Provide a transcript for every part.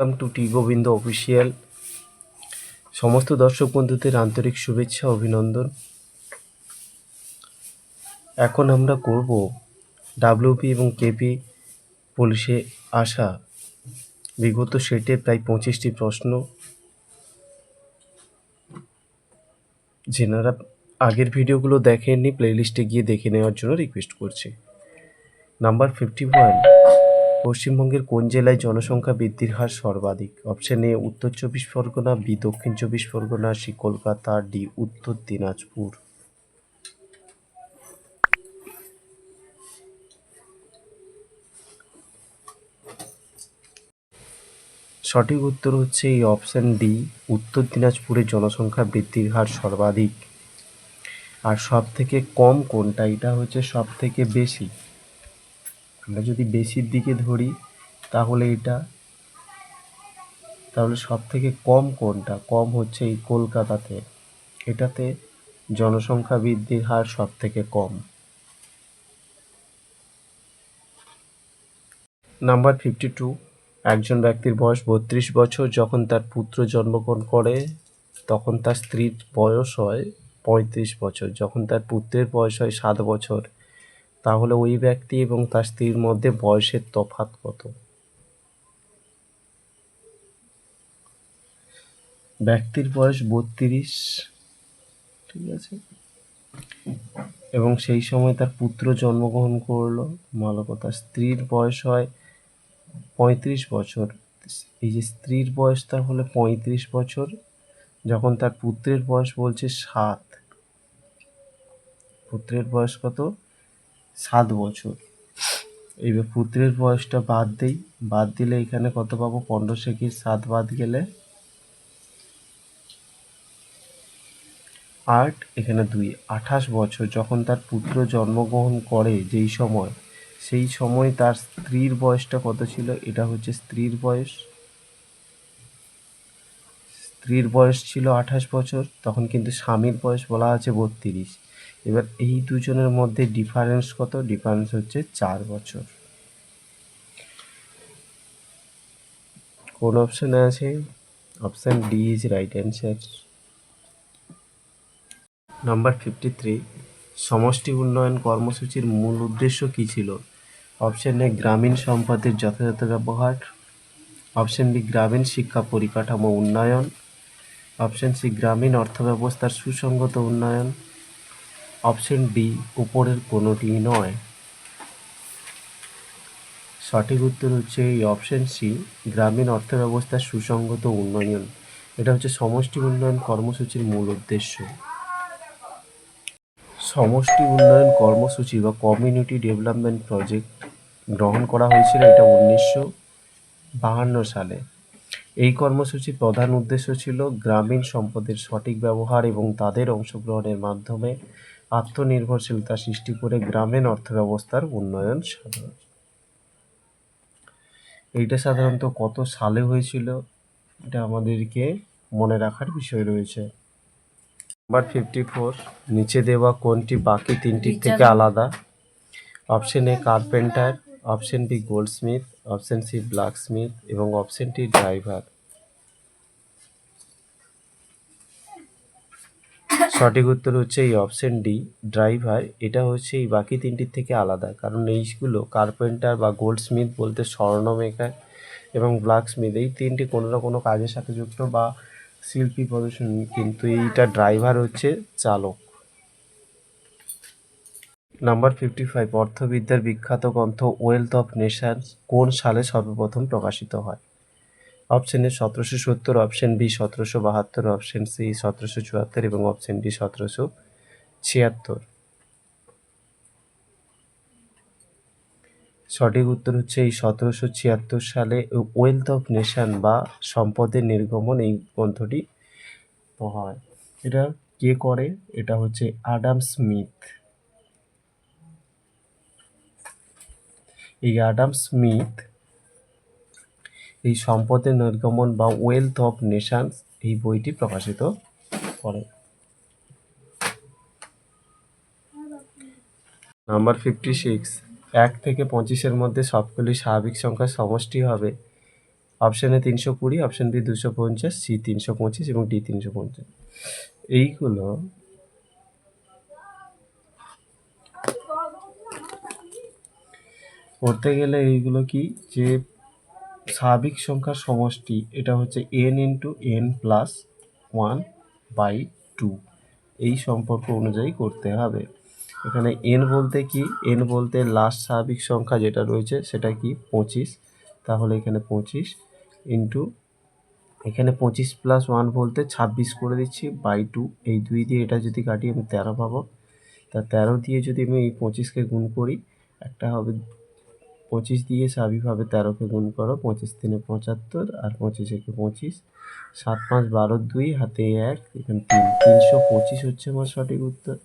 Welcome to T Govinda official সমস্ত দর্শক বন্ধুদের আন্তরিক শুভেচ্ছা, অভিনন্দন। এখন আমরা করব ডাব্লিউপি এবং কেপি পুলিশে আসা। বিগত সেটে প্রায় পঁচিশটি প্রশ্ন। যেনারা আগের ভিডিওগুলো দেখেননি প্লেলিস্টে গিয়ে দেখে নেওয়ার জন্য রিকোয়েস্ট করছি। নাম্বার ফিফটি ওয়ান পশ্চিমবঙ্গের কোন জেলায় জনসংখ্যা বৃদ্ধির হার সর্বাধিক? অপশন এ উত্তর চব্বিশ পরগনা বি দক্ষিণ চব্বিশ পরগনা সি কলকাতা ডি উত্তর দিনাজপুর। সঠিক উত্তর হচ্ছে এই অপশন ডি উত্তর দিনাজপুরের জনসংখ্যা বৃদ্ধির হার সর্বাধিক। আর সব থেকে কম কোনটা? এটা হচ্ছে সব থেকে বেশি। আমরা যদি বেশির দিকে ধরি, তাহলে এটা, তাহলে সব থেকে কম কোনটা? কম হচ্ছে এই কলকাতাতে। এটাতে জনসংখ্যা বৃদ্ধির হার সব থেকে কম। নাম্বার ফিফটি টু, একজন ব্যক্তির বয়স বত্রিশ বছর, যখন তার পুত্র জন্মগ্রহণ করে, তখন তার স্ত্রীর বয়স হয় পঁয়ত্রিশ বছর, যখন তার পুত্রের বয়স হয় সাত বছর। তাহলে ওই ব্যক্তি এবং তার স্ত্রীর মধ্যে বয়সের তফাৎ কত? ব্যক্তির বয়স বত্রিশ, ঠিক আছে? এবং সেই সময় তার পুত্র জন্মগ্রহণ করল ভালো কথা স্ত্রীর বয়স হয় পঁয়ত্রিশ বছর। এই যে স্ত্রীর বয়স তাহলে পঁয়ত্রিশ বছর, যখন তার পুত্রের বয়স বলছে সাত। পুত্রের বয়স কত? সাত বছর। এইবার পুত্রের বয়সটা বাদ দেই। বাদ দিলে এখানে কত পাবো? পনেরো সেকেন্ড সাত বাদ গেলে? আট, এখানে দুই। আঠাশ বছর, যখন তার পুত্র জন্মগ্রহণ করে যেই সময়, সেই সময় তার স্ত্রীর বয়সটা কত ছিল? এটা হচ্ছে স্ত্রীর বয়স। স্ত্রীর বয়স ছিল আঠাশ বছর, তখন কিন্তু স্বামীর বয়স বলা আছে বত্রিশ। এবার এই দুজনের মধ্যে ডিফারেন্স কত? ডিফারেন্স হচ্ছে চার বছর। কোন অপশানে আছে? Option D is right answer number fifty three সমষ্টি উন্নয়ন কর্মসূচির মূল উদ্দেশ্য কী ছিল? অপশন এ গ্রামীণ সম্পদের যথাযথ ব্যবহার। অপশন বি গ্রামীণ শিক্ষা পরিকাঠামো উন্নয়ন। অপশন সি গ্রামীণ অর্থব্যবস্থার সুসংগত উন্নয়ন। অপশন ডি, উপরের কোনোটি নয়। সঠিক উত্তর হচ্ছে এই অপশন সি, গ্রামীণ অর্থব্যবস্থার সুসংগত উন্নয়ন। এটা হচ্ছে সমষ্টি উন্নয়ন কর্মসূচির মূল উদ্দেশ্য। সমষ্টি উন্নয়ন কর্মসূচি বা কমিউনিটি ডেভেলপমেন্ট প্রজেক্ট গ্রহণ করা হয়েছিল এটা উনিশশো বাহান্ন সালে। এই কর্মসূচির প্রধান উদ্দেশ্য ছিল গ্রামীণ সম্পদের সঠিক ব্যবহার এবং তাদের অংশগ্রহণের মাধ্যমে আত্মনির্ভরশীলতা সৃষ্টি করে গ্রামীণ অর্থব্যবস্থার উন্নয়ন সাধন। এইটা সাধারণত কত সালে হয়েছিল এটা আমাদেরকে মনে রাখার বিষয় রয়েছে। নাম্বার ফিফটি ফোর নিচে দেওয়া কোনটি বাকি তিনটির থেকে আলাদা? Option A carpenter option B goldsmith option C blacksmith এবং অপশন টি ড্রাইভার সঠিক উত্তর হচ্ছে এই অপশন ডি ড্রাইভার এটা হচ্ছে এই বাকি তিনটির থেকে আলাদা। কারণ এইগুলো কার্পেন্টার বা গোল্ডস্মিথ বলতে স্বর্ণ মেকার এবং ব্ল্যাকস্মিথ এই তিনটি কোনো না কোনো কাজের সাথে যুক্ত বা শিল্পী প্রদর্শনী। কিন্তু এইটা ড্রাইভার হচ্ছে চালক। নাম্বার ফিফটি ফাইভ অর্থবিদ্যার বিখ্যাত গ্রন্থ ওয়েলথ অফ নেশনস কোন সালে সর্বপ্রথম প্রকাশিত হয়? অপশন এ সতেরোশো সত্তর অপশন বি সতেরোশো বাহাত্তর অপশন সি সতেরোশো চুয়াত্তর এবং অপশন ডি সতেরোশো ছিয়াত্তর। সঠিক উত্তর হচ্ছে এই সতেরোশো ছিয়াত্তর সালে ওয়েলথ অফ নেশান বা সম্পদের নির্গমন এই গ্রন্থটি হয় এটা কে করে? এটা হচ্ছে আডাম স্মিথ এই আডাম স্মিথ এই সম্পদের নির্গমন বা ওয়েলথ অফ নেশনস এই বইটি প্রকাশিত করে। নাম্বার ফিফটি সিক্স এক থেকে পঁচিশের মধ্যে সবগুলি স্বাভাবিক সংখ্যার সমষ্টি হবে। অপশানে তিনশো কুড়ি অপশান বি দুশো পঞ্চাশ সি তিনশো পঁচিশ এবং ডি তিনশো পঞ্চাশ। এইগুলো করতে গেলে এইগুলো কি? যে স্বাভাবিক সংখ্যার সমষ্টি এটা হচ্ছে n into n plus one by two এই সম্পর্ক অনুযায়ী করতে হবে। এখানে এন বলতে কি? এন বলতে লাস্ট স্বাভাবিক সংখ্যা যেটা রয়েছে সেটা কি? পঁচিশ। তাহলে এখানে পঁচিশ ইন্টু এখানে পঁচিশ প্লাস ওয়ান বলতে ছাব্বিশ করে দিচ্ছি বাই টু এই দুই দিয়ে এটা যদি কাটি আমি তেরো পাবো। তা তেরো দিয়ে যদি আমি এই পঁচিশকে গুণ করি, একটা হবে পঁচিশ দিয়ে স্বাভাবিকভাবে তেরোকে গুণ করো, পঁচিশ তিনে পঁচাত্তর আর পঁচিশ একে পঁচিশ। সাত পাঁচ বারো দুই, হাতে এক, এখানে তিন। তিনশো পঁচিশ হচ্ছে আমার সঠিক উত্তর।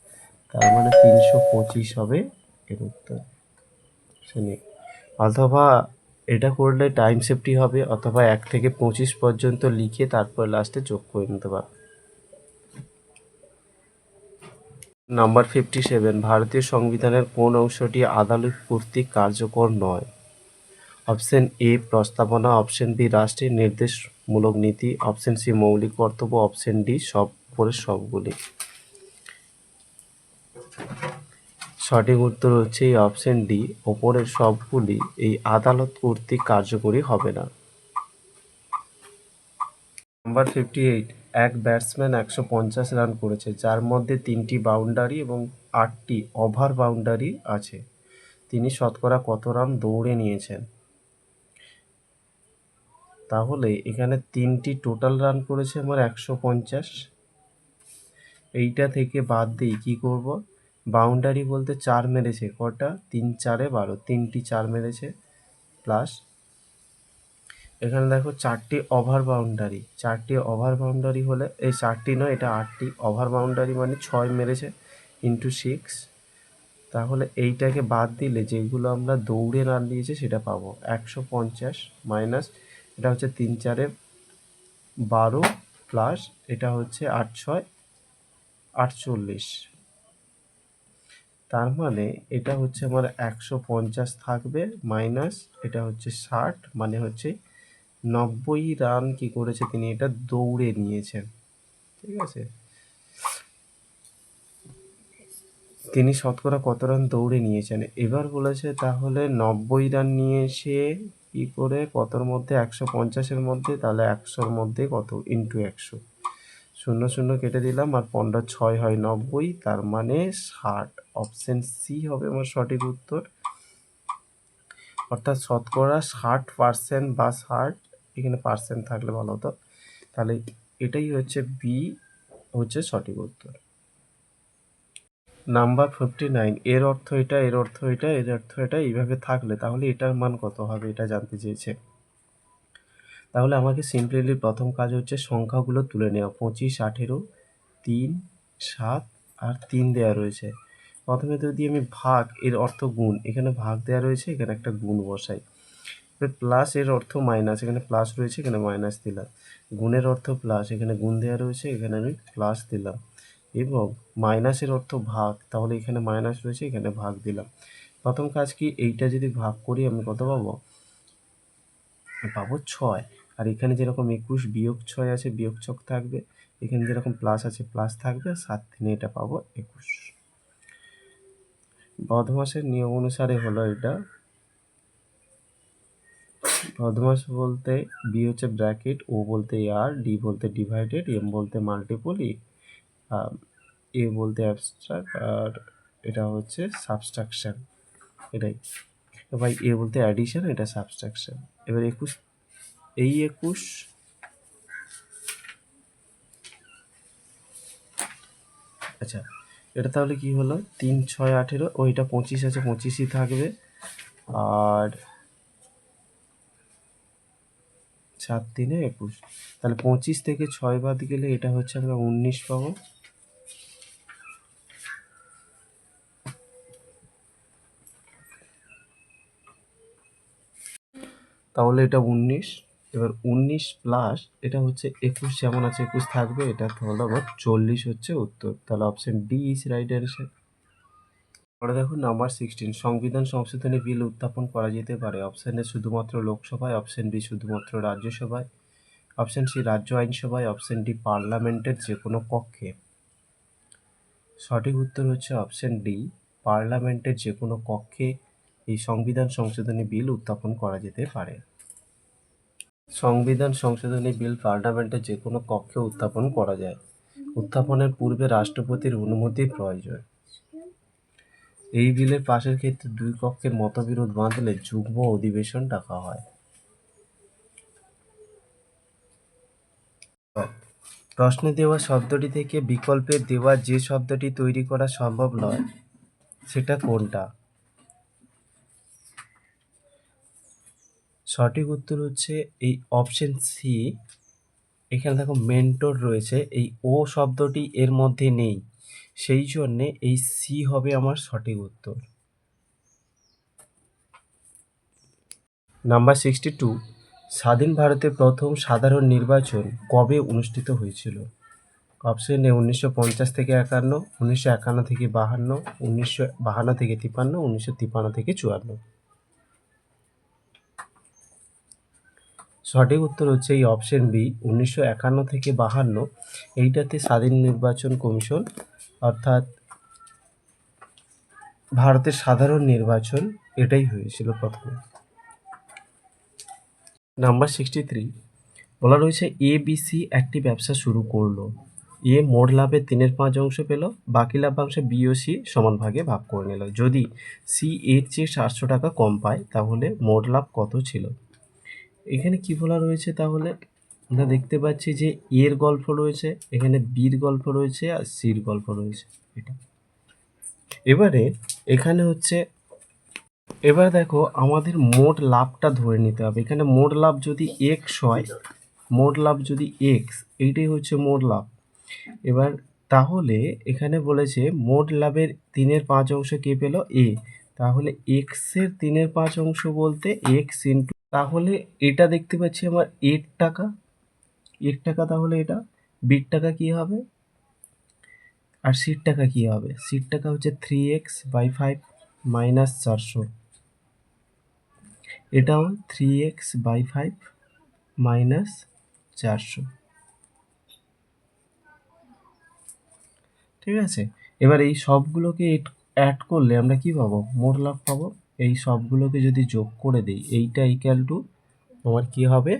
তার মানে তিনশো পঁচিশ হবে এর উত্তর। শুনি অথবা এটা করলে টাইম সেফটি হবে, অথবা এক থেকে পঁচিশ পর্যন্ত লিখে তারপর লাস্টে যোগ করে নিতে পারবে নাম্বার ফিফটি সেভেন ভারতীয় সংবিধানের কোন অংশটি আদালত কর্তৃক কার্যকর নয়? অপশন এ প্রস্তাবনা। অপশন বি রাষ্ট্রের নির্দেশমূলক নীতি। অপশন সি মৌলিক কর্তব্য। অপশন ডি সব উপরের সবগুলি। সঠিক উত্তর হচ্ছে এই অপশন ডি ওপরের সবগুলি। এই আদালত কর্তৃক কার্যকরী হবে না। নাম্বার ফিফটি এইট এক ব্যাটসম্যান একশো পঞ্চাশ রান করেছে, যার মধ্যে তিনটি বাউন্ডারি এবং আটটি ওভার বাউন্ডারি আছে। তিনি শতকরা কত রান দৌড়ে নিয়েছেন? তাহলে এখানে তিনটি টোটাল রান করেছে আমার একশো পঞ্চাশ। এইটা থেকে বাদ দিই কী করব? বাউন্ডারি বলতে চার মেরেছে, কটা? তিন চারে বারো, তিনটি চার মেরেছে প্লাস এখানে দেখো চারটি ওভার বাউন্ডারি চারটি ওভার বাউন্ডারি হলে, এই চারটি নয়, এটা আটটি। ওভার বাউন্ডারি মানে ছয় মেরেছে ইন্টু সিক্স তাহলে এইটাকে বাদ দিলে যেগুলো আমরা দৌড়ে রান দিয়েছি সেটা পাবো। একশো পঞ্চাশ মাইনাস এটা হচ্ছে তিন চারে বারো প্লাস এটা হচ্ছে আট ছয়, আটচল্লিশ। তার মানে এটা হচ্ছে আমার একশো পঞ্চাশ থাকবে মাইনাস এটা হচ্ছে ষাট মানে হচ্ছে নব্বই রান কি করেছে তিনি, এটা দৌড়ে নিয়েছেন। ঠিক আছে? তিনি শতকরা কত রান দৌড়ে নিয়েছেন? এবার বলেছে তাহলে নব্বই রান নিয়ে এসে কি করে, কতর মধ্যে? একশো পঞ্চাশের মধ্যে, তাহলে একশোর মধ্যে কত? ইন্টু একশো। শূন্য শূন্য কেটে দিলাম আর পনেরো ছয় হয় নব্বই, তার মানে ষাট। অপশন সি হবে আমার সঠিক উত্তর। অর্থাৎ শতকরা ষাট পার্সেন্ট বা ষাট এখানে পার্সেন্ট থাকলে ভালো হতো। তাহলে এটাই হচ্ছে বি হচ্ছে সঠিক উত্তর। নাম্বার ফিফটি নাইন এর অর্থ এটা, এর অর্থ এটা, এর অর্থ এটা, এইভাবে থাকলে তাহলে এটার মান কত হবে এটা জানতে চেয়েছে। তাহলে আমাকে সিম্পলি প্রথম কাজ হচ্ছে সংখ্যাগুলো তুলে নেওয়া। পঁচিশ, আঠেরো, তিন, সাত আর তিন দেওয়া রয়েছে। প্রথমে যদি আমি ভাগ, এর অর্থ গুণ, এখানে ভাগ দেওয়া রয়েছে, এখানে একটা গুণ বসাই। প্লাস এর অর্থ মাইনাস এখানে প্লাস রয়েছে, এখানে মাইনাস দিলাম। গুণের অর্থ প্লাস এখানে গুণ দেওয়া রয়েছে, এখানে আমি প্লাস দিলাম। এবং মাইনাসের অর্থ ভাগ, তাহলে এখানে মাইনাস রয়েছে, এখানে ভাগ দিলাম। প্রথম কাজ কি? এইটা যদি ভাগ করি, আমি কত পাবো? পাবো ছয়। আর এখানে যেরকম একুশ বিয়োগ ছয় আছে, বিয়োগ ছক থাকবে। এখানে যেরকম প্লাস আছে প্লাস থাকবে সাত দিনে এটা পাবো একুশ। বদমাসের নিয়ম অনুসারে হলো এটা। বদমাস বলতে বি হচ্ছে ব্র্যাকেট ও বলতে আর ডি বলতে ডিভাইডেড এম বলতে মাল্টিপল এ বলতে অ্যাবস্ট্রাক্ট, আর এটা হচ্ছে সাবস্ট্রাকশান, এটাই। ভাই এ বলতে অ্যাডিশন, এটা সাবস্ট্রাকশান। এবার একুশ, এই একুশ আচ্ছা এটা তাহলে কি হলো? তিন, ছয়, আঠেরো ওইটা পঁচিশ আছে, পঁচিশই থাকবে, আর সাত তিনে একুশ। তাহলে পঁচিশ থেকে ছয় বাদ গেলে এটা হচ্ছে আমরা উনিশ পাবো। তাহলে এটা উনিশ। এবার উনিশ প্লাস এটা হচ্ছে একুশ, যেমন আছে একুশ থাকবে, এটা হলো আবার চল্লিশ হচ্ছে উত্তর। তাহলে option D is right answer পরে দেখুন নাম্বার সিক্সটিন সংবিধান সংশোধনী বিল উত্থাপন করা যেতে পারে। অপশান এ শুধুমাত্র লোকসভায় অপশান বি শুধুমাত্র রাজ্যসভায় অপশান সি রাজ্য আইনসভায় অপশান ডি পার্লামেন্টের যে কোনো কক্ষে। সঠিক উত্তর হচ্ছে অপশান ডি পার্লামেন্টের যে কোনো কক্ষে এই সংবিধান সংশোধনী বিল উত্থাপন করা যেতে পারে। সংবিধান সংশোধনী বিল পার্লামেন্টের যে কোনো কক্ষে উত্থাপন করা যায়। উত্থাপনের পূর্বে রাষ্ট্রপতির অনুমতি প্রয়োজন। এই বিলের পাশের ক্ষেত্রে দুই কক্ষের মতবিরোধ বাঁধলে যুগ্ম অধিবেশন ডাকা হয়। প্রশ্নে দেওয়া শব্দটি থেকে বিকল্পের দেওয়া যে শব্দটি তৈরি করা সম্ভব নয়, সেটা কোনটা? সঠিক উত্তর হচ্ছে এই অপশন সি। এখানে দেখো, মেন্টর রয়েছে। এই ও শব্দটি এর মধ্যে নেই। সেই জন্যে এই সি হবে আমার সঠিক উত্তর। নাম্বার সিক্সটি টু স্বাধীন ভারতের প্রথম সাধারণ নির্বাচন কবে অনুষ্ঠিত হয়েছিল? অপশন এ উনিশশো পঞ্চাশ থেকে একান্ন, উনিশশো একান্ন থেকে বাহান্ন, উনিশশো বাহান্ন থেকে তিপান্ন উনিশশো তিপান্ন থেকে চুয়ান্ন। সঠিক উত্তর হচ্ছে এই অপশন বি উনিশশো একান্ন থেকে বাহান্ন। এইটাতে স্বাধীন নির্বাচন কমিশন অর্থাৎ ভারতের সাধারণ নির্বাচন এটাই হয়েছিল প্রথমে। নাম্বার সিক্সটি থ্রি বলা রয়েছে এ বিসি একটি ব্যবসা শুরু করল। এ মোট লাভের তিনের পাঁচ অংশ পেল, বাকি লাভাংশ বি ও সি সমান ভাগে ভাগ করে নিল। যদি সি এর চেয়ে সাতশো টাকা কম পায়, তাহলে মোট লাভ কত ছিল? এখানে কি বলা রয়েছে তাহলে? আমরা দেখতে পাচ্ছি যে এর গল্প রয়েছে, এখানে বির গল্প রয়েছে আর সির গল্প রয়েছে এটা। এবারে এখানে হচ্ছে, এবার দেখো আমাদের মোট লাভটা ধরে নিতে হবে। এখানে মোট লাভ যদি এক্স হয়, মোট লাভ যদি এক্স এইটাই হচ্ছে মোট লাভ। এবার তাহলে এখানে বলেছে মোট লাভের তিনের পাঁচ অংশ কে পেল? এ তাহলে এক্সের তিনের পাঁচ অংশ বলতে এক্স ইন্টু তাহলে এটা দেখতে পাচ্ছি আমার এর টাকা। এর টাকা তাহলে এটা? বির টাকা কী হবে? আর সির টাকা কী হবে? সির টাকা হচ্ছে three x by five minus চারশো। এটাও three x by five minus চারশো। ঠিক আছে? এবার এই সবগুলোকে অ্যাড করলে আমরা কি পাবো? মোট লাভ পাবো? এই সবগুলোকে যদি যোগ করে দিই, এইটা ইকুয়াল টু আমার কি হবে?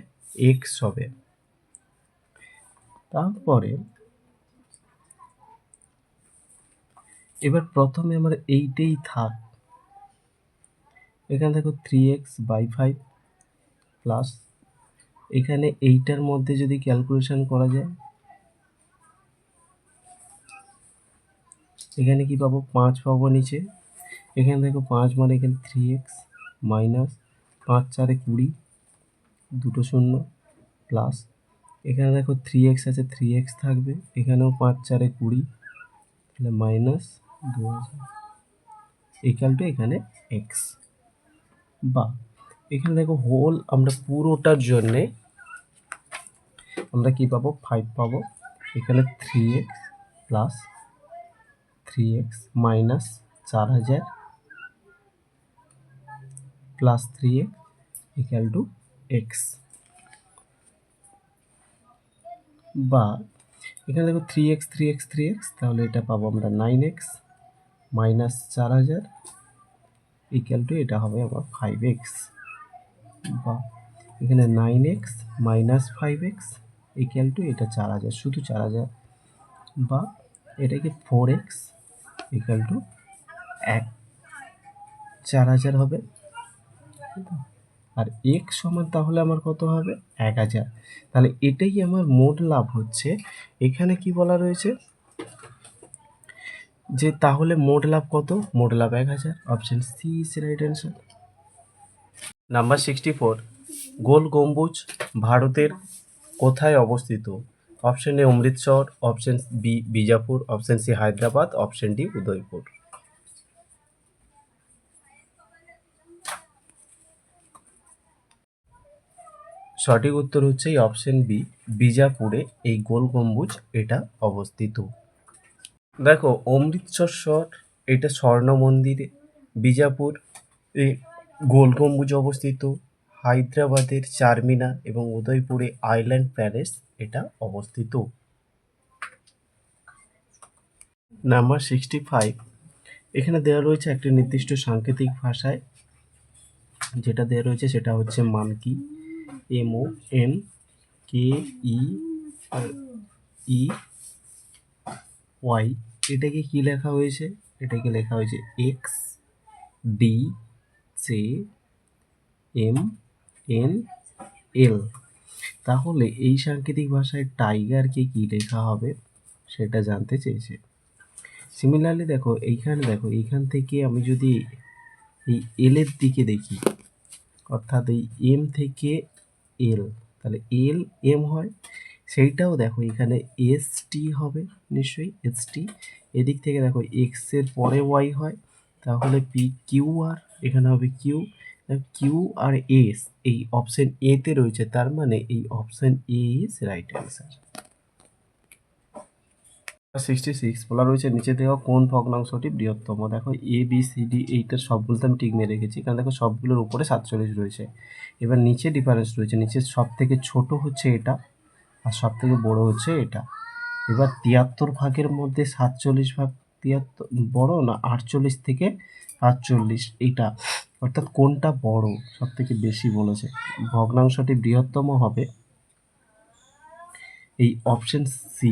এক্স হবে। তারপরে এবার প্রথমে আমার এইটাই থাক। এখানে দেখো three x by five plus এখানে এইটার মধ্যে যদি ক্যালকুলেশন করা যায়, এখানে কি পাবো? পাঁচ পাবো নিচে। এখানে দেখো পাঁচ মানে এখানে থ্রি এক্স মাইনাস পাঁচ চারে কুড়ি, দুটো শূন্য প্লাস এখানে দেখো থ্রি এক্স আছে থ্রি এক্স থাকবে। এখানেও পাঁচ, চারে কুড়ি, তাহলে মাইনাস দু হাজার ইকাল টু এখানে এক্স বা, এখানে দেখো হোল আমরা পুরোটার জন্যে আমরা কি পাবো? ফাইভ পাবো। এখানে three x plus three x minus চার হাজার plus three x equal to x বা এখানে দেখো three x three x three x তাহলে এটা পাবো আমরা নাইন এক্স মাইনাস চার হাজার ইকুয়াল টু এটা হবে আমার ফাইভ এক্স বা এখানে nine x minus five x equal to এটা চার হাজার, শুধু চার হাজার বা এটাকে ফোর এক্স ইকুয়াল টু এক, চার হাজার হবে। আর এক সমান তাহলে আমার কত হবে? এক হাজার। তাহলে এটাই আমার মোট লাভ হচ্ছে। এখানে কি বলা রয়েছে? যে তাহলে মোট লাভ কত? মোট লাভ এক হাজার। Option C is right answer number sixty four Gol Gumbaz ভারতের কোথায় অবস্থিত? Option A Amritsar option B Bijapur option C Hyderabad option D Udaipur. সঠিক উত্তর হচ্ছে এই অপশন বি বিজাপুরে এই গোল গম্বুজ, এটা অবস্থিত। দেখো, অমৃতসর শহর, এটা স্বর্ণ মন্দির, বিজাপুর এ গোল গম্বুজ অবস্থিত, হায়দ্রাবাদের চারমিনার এবং উদয়পুরে আইল্যান্ড প্যালেস, এটা অবস্থিত। নাম্বার সিক্সটি ফাইভ এখানে দেওয়া রয়েছে একটি নির্দিষ্ট সাংকেতিক ভাষায়, যেটা দেওয়া রয়েছে সেটা হচ্ছে monkey. M O N K, E E, Y, এটাকে কি লেখা হয়েছে? এটাকে লেখা হয়েছে X, D J M, N, L. তাহলে এই সাংকেতিক ভাষায় টাইগারকে কি লেখা হবে? সেটা জানতে চেয়েছে। সিমিলারলি দেখো, এইখানে দেখো, এইখান থেকে আমি যদি এই এল এর দিকে দেখি, অর্থাৎ এই এম থেকে এল। তাহলে এল, এম হয়। সেইটাও দেখো, এখানে এস টি হবে, নিশ্চয়ই এস টি এদিক থেকে দেখো এক্সের পরে ওয়াই হয়, তাহলে পি কিউ আর এখানে হবে কিউ কিউ আর এস এই অপশান এতে রয়েছে, তার মানে এই option A is right answer sixty six বলা রয়েছে নিচে দেওয়া কোন ভগ্নাংশটি বৃহত্তম। দেখো এ বি সি ডি এইটার সবগুলোতে আমি টিক মেরে রেখেছি কারণ দেখো সবগুলোর উপরে সাতচল্লিশ রয়েছে। এবার নিচে ডিফারেন্স রয়েছে, নিচে সব থেকে ছোট হচ্ছে এটা আর সব থেকে বড় হচ্ছে এটা। এবার তিয়াত্তর ভাগের মধ্যে সাতচল্লিশ ভাগ, তিয়াত্তর, বড় না আটচল্লিশ থেকে সাতচল্লিশ, এইটা। অর্থাৎ কোনটা বড় সব থেকে বেশি বলেছে। ভগ্নাংশটি বৃহত্তম হবে এই অপশন সি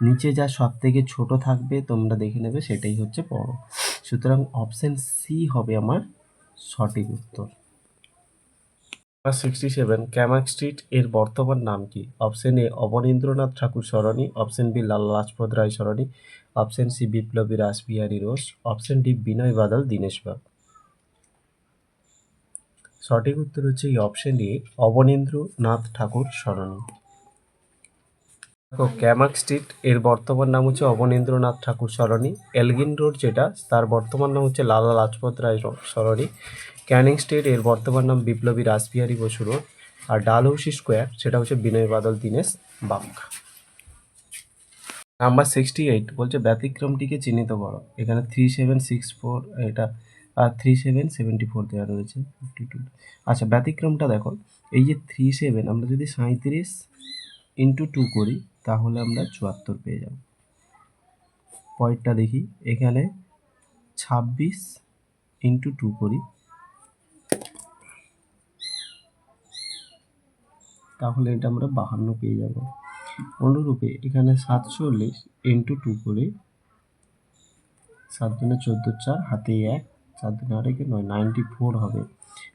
নিচে যা সব থেকে ছোট থাকবে তোমরা দেখে নেবে সেটাই হচ্ছে বড়। সুতরাং অপশন সি হবে আমার সঠিক উত্তর। সিক্সটি সেভেন ক্যামাক স্ট্রিট এর বর্তমান নাম কি? Option A Abanindranath Thakur Sarani. Option B Lala Lajpat Rai Sarani. Option C বিপ্লবী রাসবিহারী রোস অপশন ডি বিনয় বাদল দীনেশবাগ সঠিক উত্তর হচ্ছে এই option A Abanindranath Tagore Sarani. Camac street এর বর্তমান নাম হচ্ছে অবনীন্দ্রনাথ ঠাকুর সরণি। এলগিন রোড যেটা, তার বর্তমান নাম হচ্ছে লালা লাজপত রায় সরণি। ক্যানিং স্ট্রিট এর বর্তমান নাম বিপ্লবী রাসবিহারী বসু রোড। আর ডালহৌসি স্কোয়ার সেটা হচ্ছে Binoy Badal, Dinesh Bagh number sixty eight বলছে ব্যতিক্রমটিকে চিহ্নিত করো। এখানে থ্রি সেভেন সিক্স ফোর এটা, আর থ্রি সেভেন সেভেন্টি ফোর দেওয়া রয়েছে। ফিফটি টু আচ্ছা ব্যতিক্রমটা দেখো। এই যে থ্রি সেভেন আমরা যদি সাঁত্রিশ ইন্টু টু করি তাহলে আমরা চুয়াত্তর পেয়ে যাব। পরেরটা দেখি। এখানে ছাব্বিশ ইন্টু টু করি। তাহলে এটা আমরা বাহান্ন পেয়ে যাব। অনুরূপে এখানে সাতচল্লিশ ইন্টু টু করে। সাত দিনে চোদ্দ চার, হাতে এক, চার দিনে আরেকে নয়, নাইনটি ফোর হবে।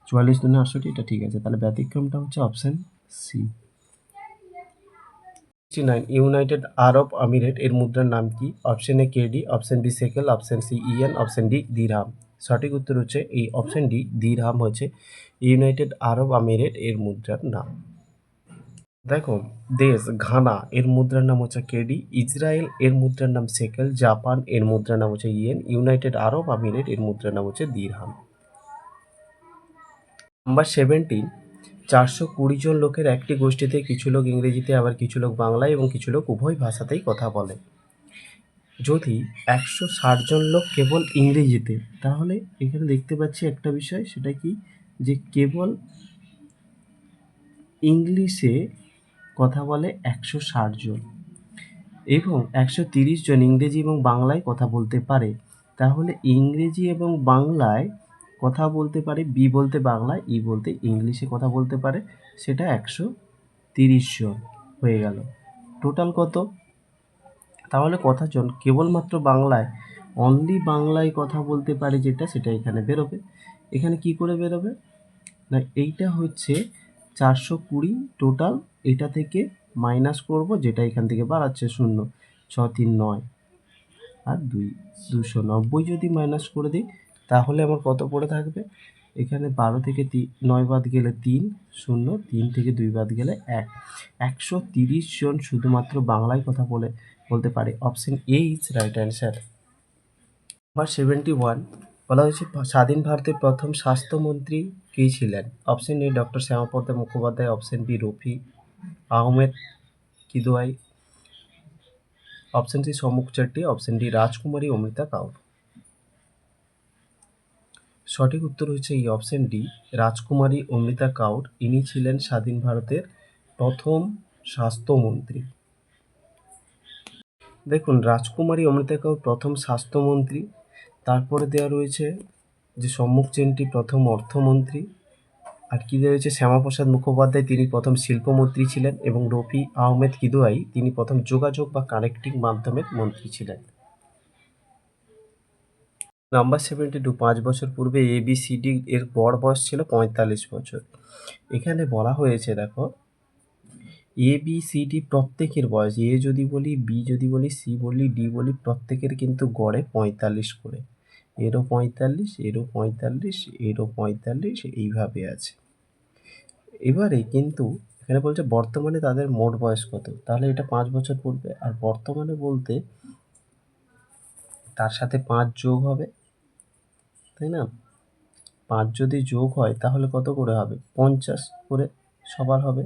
চুয়াল্লিশ দিনে আটষট্টি, এটা ঠিক আছে। তাহলে ব্যতিক্রমটা হচ্ছে option C sixty nine United Arab Emirate এর মুদ্রার নাম কি? Option A KD option B shekel option C yen option D dirham সঠিক উত্তর হচ্ছে এই অপশন ডি দিরহাম হচ্ছে ইউনাইটেড আরব আমিরেট এর মুদ্রার নাম। দেখো, দেশ ঘানা, এর মুদ্রার নাম হচ্ছে কেডি ইসরায়েল, এর মুদ্রার নাম সেকেল জাপান, এর মুদ্রার নাম হচ্ছে ইয়েন ইউনাইটেড আরব আমিরেট এর মুদ্রার নাম হচ্ছে দিরহাম নাম্বার সেভেন্টিন চারশো কুড়ি জন লোকের একটি গোষ্ঠীতে কিছু লোক ইংরেজিতে, আবার কিছু লোক বাংলায় এবং কিছু লোক উভয় ভাষাতেই কথা বলে। যদি একশো ষাট জন লোক কেবল ইংরেজিতে, তাহলে এখানে দেখতে পাচ্ছি একটা বিষয়, সেটা কি? যে কেবল ইংলিশে কথা বলে একশো ষাট জন এবং একশো তিরিশ জন ইংরেজি এবং বাংলায় কথা বলতে পারে। তাহলে ইংরেজি এবং বাংলায় কথা বলতে পারে, বি বলতে বাংলায় ই বলতে ইংলিশে কথা বলতে পারে, সেটা একশো তিরিশ জন হয়ে গেল। টোটাল কত? তাহলে কতজন কেবলমাত্র বাংলায় অনলি বাংলায় কথা বলতে পারে যেটা, সেটা এখানে বেরোবে। এখানে কি করে বেরোবে? না, এইটা হচ্ছে চারশো কুড়ি টোটাল এটা থেকে মাইনাস করব, যেটা এখান থেকে বাড়াচ্ছে শূন্য, ছ তিন নয়, আর দুই, দুশো নব্বই যদি মাইনাস করে দিই তাহলে আমার কত পড়ে থাকবে? এখানে বারো থেকে তি, নয় বাদ গেলে তিন, শূন্য, তিন থেকে দুই বাদ গেলে এক। একশো তিরিশ জন শুধুমাত্র বাংলায় কথা বলে, বলতে পারে। Option A is right answer. Number seventy one, বলা হয়েছে স্বাধীন ভারতের প্রথম স্বাস্থ্যমন্ত্রী কে ছিলেন? Option A doctor Shyamaprasad Mukhopadhyay, option B Rafi Ahmed Kidwai, option C Shanmukham Chetty option D রাজকুমারী অমৃতা কাউর। সঠিক উত্তর হচ্ছে এই অপশন ডি রাজকুমারী অমৃতা কাউর। ইনি ছিলেন স্বাধীন ভারতের প্রথম স্বাস্থ্যমন্ত্রী। দেখুন, রাজকুমারী অমৃতা কাউর প্রথম স্বাস্থ্যমন্ত্রী। তারপরে দেওয়া রয়েছে যে সম্মুখ চেনটি প্রথম অর্থমন্ত্রী। আর কি রয়েছে? শ্যামাপ্রসাদ মুখোপাধ্যায় তিনি প্রথম শিল্পমন্ত্রী ছিলেন এবং রফি আহমেদ কিদুয়াই তিনি প্রথম যোগাযোগ বা কানেক্টিং মাধ্যমের মন্ত্রী ছিলেন। নাম্বার সেভেন্টি টু পাঁচ বছর পূর্বে এবিসিডি এর গড় বয়স ছিল পঁয়তাল্লিশ বছর। এখানে বলা হয়েছে, দেখো এ বি সি ডি প্রত্যেকের বয়স। এ যদি বলি বি যদি বলি সি বলি ডি বলি, প্রত্যেকের কিন্তু গড়ে পঁয়তাল্লিশ করে। এরও পঁয়তাল্লিশ এরও পঁয়তাল্লিশ এরও পঁয়তাল্লিশ, এইভাবে আছে। এবারে কিন্তু এখানে বলছে, বর্তমানে তাদের মোট বয়স কত? তাহলে এটা পাঁচ বছর পূর্বে। আর বর্তমানে বলতে তার সাথে পাঁচ যোগ হবে। তাই না? পাঁচ যদি যোগ হয়, তাহলে কত করে হবে? পঞ্চাশ করে সবার হবে।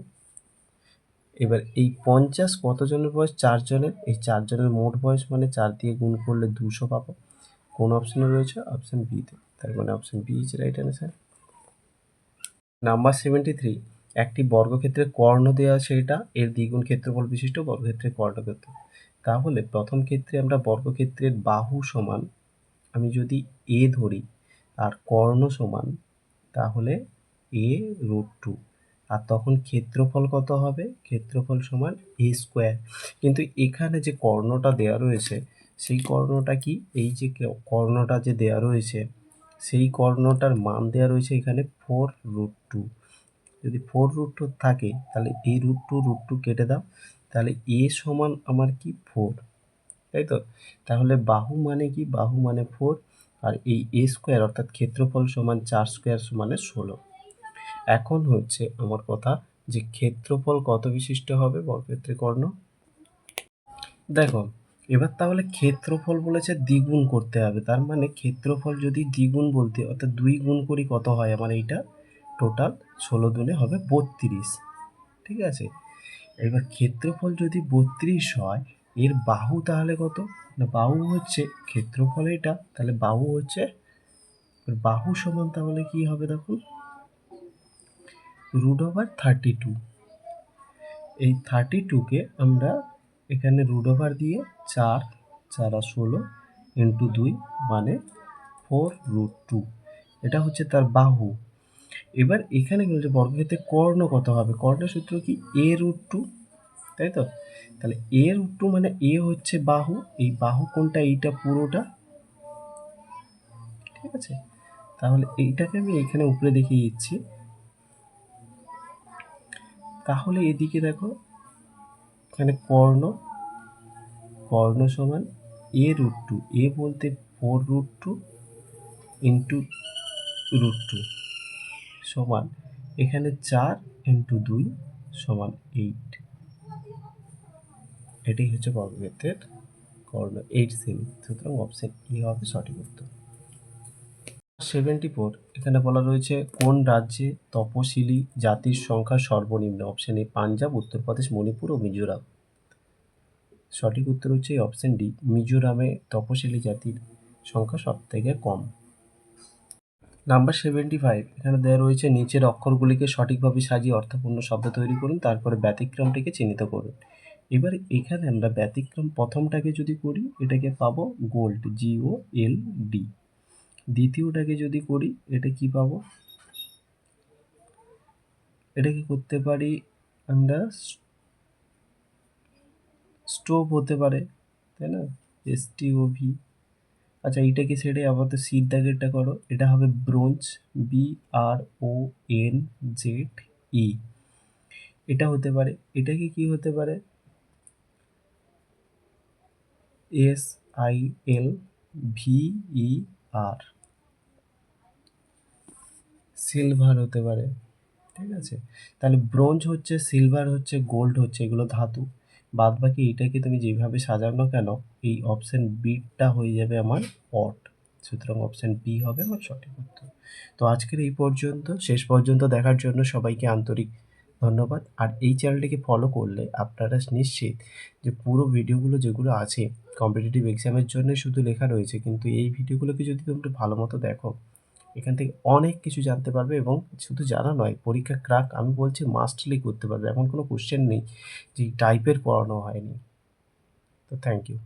এবার এই পঞ্চাশ কতজনের বয়স? চারজনের। এই চারজনের মোট বয়স মানে চার দিয়ে গুণ করলে দুশো পাবো। কোন অপশনে রয়েছে? অপশান বিতে তার মানে option B is right answer number seventy three একটি বর্গক্ষেত্রে কর্ণ দেওয়া আছে এটা। এর দ্বিগুণ ক্ষেত্রফল বিশিষ্ট বর্গক্ষেত্রের কর্ণক্ষেত্র। তাহলে প্রথম ক্ষেত্রে আমরা বর্গক্ষেত্রের বাহু সমান, আমি যদি এ ধরি আর কর্ণ সমান তাহলে এ রুট টু আর তখন ক্ষেত্রফল কত হবে? ক্ষেত্রফল সমান এ স্কোয়ার কিন্তু এখানে যে কর্ণটা দেওয়া রয়েছে, সেই কর্ণটা কি? এই যে কর্ণটা যে দেওয়া রয়েছে, সেই কর্ণটার মান দেওয়া রয়েছে এখানে ফোর রুট টু যদি ফোর রুট টু থাকে, তাহলে এই রুট টু রুট টু কেটে দাও। তাহলে এ সমান আমার কি? ফোর তাই তো? তাহলে বাহু মানে কি? বাহু মানে ফোর আর এই এ স্কোয়ার অর্থাৎ ক্ষেত্রফল সমান চার স্কোয়ার সমানে ষোলো। এখন হচ্ছে আমার কথা যে ক্ষেত্রফল কত বিশিষ্ট হবে বর্গক্ষেত্রের কর্ণ দেখো, এবার তাহলে ক্ষেত্রফল বলেছে দ্বিগুণ করতে হবে, তার মানে ক্ষেত্রফল যদি দ্বিগুণ বলতে, অর্থাৎ দুই গুণ করি কত হয় আমার এইটা? টোটাল ষোলো দুনে হবে বত্রিশ, ঠিক আছে? এবার ক্ষেত্রফল যদি বত্রিশ হয়, এর বাহু তাহলে কত? বাহু হচ্ছে ক্ষেত্রফল এটা, তাহলে বাহু হচ্ছে বাহু সমান তাহলে কি হবে দেখুন? রুট ওভার থার্টি টু এই থার্টি টুকে আমরা এখানে রুট ওভার দিয়ে চার, চারা ষোলো ইন্টু দুই মানে ফোর রুট টু এটা হচ্ছে তার বাহু। এবার এখানে বলছে বর্গক্ষেত্রে কর্ণ কত হবে? কর্ণের সূত্র কি? এ রুট টু তাই তো তাহলে এ রুট টু মানে এ হচ্ছে বাহু, এই বাহু কোনটা, এইটা পুরোটা? ঠিক আছে? তাহলে এইটাকে আমি এখানে উপরে দেখিয়ে দিচ্ছি। তাহলে এদিকে দেখো, এখানে কর্ণ কর্ণ সমান এ রুট টু এ বলতে four root two into root two সমান এখানে চার ইন্টু দুই সমান এইট এটাই হচ্ছে বর্গক্ষেত্রের কর্ণ এইট সেমি সুতরাং অপশন ই হবে সঠিক উত্তর। সেভেন্টি ফোর এখানে বলা রয়েছে, কোন রাজ্যে তপশিলি জাতির সংখ্যা সর্বনিম্ন? অপশন এ পাঞ্জাব, উত্তরপ্রদেশ, মণিপুর ও মিজোরাম। সঠিক উত্তর হচ্ছে এই অপশন ডি মিজোরামে তপশিলি জাতির সংখ্যা সব থেকে কম। নাম্বার সেভেন্টি ফাইভ এখানে দেওয়া রয়েছে, নিচের অক্ষরগুলিকে সঠিকভাবে সাজিয়ে অর্থপূর্ণ শব্দ তৈরি করুন, তারপরে ব্যতিক্রমটিকে চিহ্নিত করুন। এবার এখানে আমরা ব্যতিক্রম প্রথমটাকে যদি করি, এটাকে পাবো gold G O L D দ্বিতীয়টাকে যদি করি, এটা কি পাবো? এটাকে করতে পারি আমরা স্টোভ হতে পারে, তাই না? এস ভি আচ্ছা এইটাকে ছেড়ে আপাতত সিট দাগেরটা করো, এটা হবে bronze B R O N Z E এটা হতে পারে, এটাকে কি হতে পারে? S I L V E R silver হতে পারে, ঠিক আছে? তাহলে ব্রোঞ্জ হচ্ছে সিলভার হচ্ছে গোল্ড হচ্ছে, এগুলো ধাতু। বাদ বাকি এইটাকে তুমি যেভাবে সাজানো কেন, এই অপশান বিটা হয়ে যাবে আমার পট সুতরাং অপশান বি হবে আমার সঠিক উত্তর। তো আজকের এই পর্যন্ত, শেষ পর্যন্ত দেখার জন্য সবাইকে আন্তরিক ধন্যবাদ। আর এই চ্যানেলটিকে ফলো করলে আপনারা নিশ্চিত যে পুরো ভিডিওগুলো যেগুলো আছে কম্পিটিটিভ এক্সামের জন্য শুধু লেখা রয়েছে, কিন্তু এই ভিডিওগুলোকে যদি তোমরা ভালো মতো দেখো, এখান থেকে অনেক কিছু জানতে পারবে এবং শুধু জানা নয়, পরীক্ষা ক্রাক আমি বলছি মাস্টলি করতে পারবে। এমন কোনো কোশ্চেন নেই যে টাইপের পড়ানো হয়নি। তো থ্যাংক ইউ